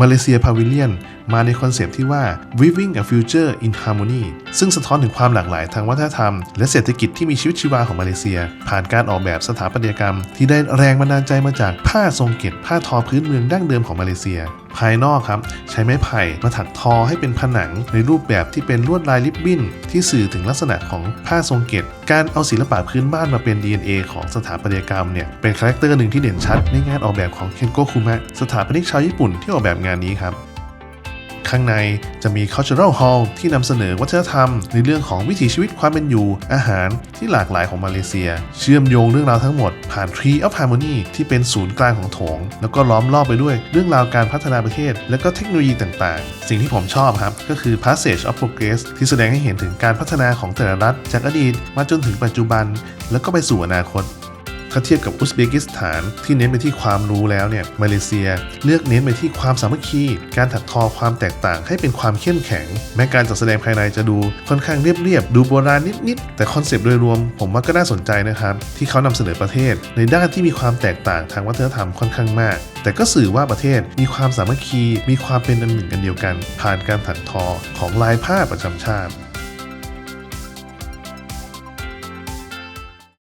มาเลเซียพาวิเลียนมาในคอนเซปต์ที่ว่า Weaving a Future in Harmony ซึ่งสะท้อนถึงความหลากหลายทางวัฒนธรรม และเศรษฐกิจที่มีชีวิตชีวาของมาเลเซีย ผ่านการออกแบบสถาปัตยกรรม ที่ได้แรงบันดาลใจมาจากผ้าทรงเกตผ้าทอพื้นเมืองดั้งเดิมของมาเลเซีย ภายนอกครับ ใช้ไม้ไผ่มาถักทอให้เป็นผนังในรูปแบบที่เป็นลวดลายริบบิ้น ที่สื่อถึงลักษณะของผ้าทรงเกตการเอาศิลปะพื้นบ้านมาเป็น DNA ของสถาปัตยกรรมเนี่ยเป็นคาแรคเตอร์หนึ่งที่เด่นชัดในงานออกแบบของเคนโกคุมะสถาปนิกชาวญี่ปุ่นที่ออกแบบงานนี้ครับ ข้างในจะมี cultural hall ที่นำเสนอวัฒนธรรม ในเรื่องของวิถีชีวิตความเป็นอยู่ อาหารที่หลากหลายของมาเลเซีย เชื่อมโยงเรื่องราวทั้งหมด ผ่าน Tree of Harmony ที่เป็นศูนย์กลางของโถง แล้วก็ล้อมรอบไปด้วยเรื่องราวการพัฒนาประเทศ และก็เทคโนโลยีต่างๆ สิ่งที่ผมชอบครับก็คือ Passage of Progress ที่แสดงให้เห็นถึงการพัฒนาของแต่ละรัฐจากอดีตมาจนถึงปัจจุบัน แล้วก็ไปสู่อนาคต ถ้าเทียบกับอุซเบกิสถาน ที่เน้นไปที่ความรู้แล้วเนี่ยมาเลเซีย เลือกเน้นไปที่ความสามัคคี การถักทอความแตกต่างให้เป็นความเข้มแข็ง แม้การจัดแสดงภายในจะดูค่อนข้างเรียบๆดูโบราณนิดๆแต่คอนเซปต์โดยรวม ผมว่าก็น่าสนใจนะครับที่เขานำเสนอประเทศ ในด้านที่มีความแตกต่างทางวัฒนธรรมค่อนข้างมาก แต่ก็สื่อว่าประเทศมีความสามัคคี มีความเป็นอันหนึ่งกันเดียวกัน ผ่านการถักทอของลายผ้าประจำชาติ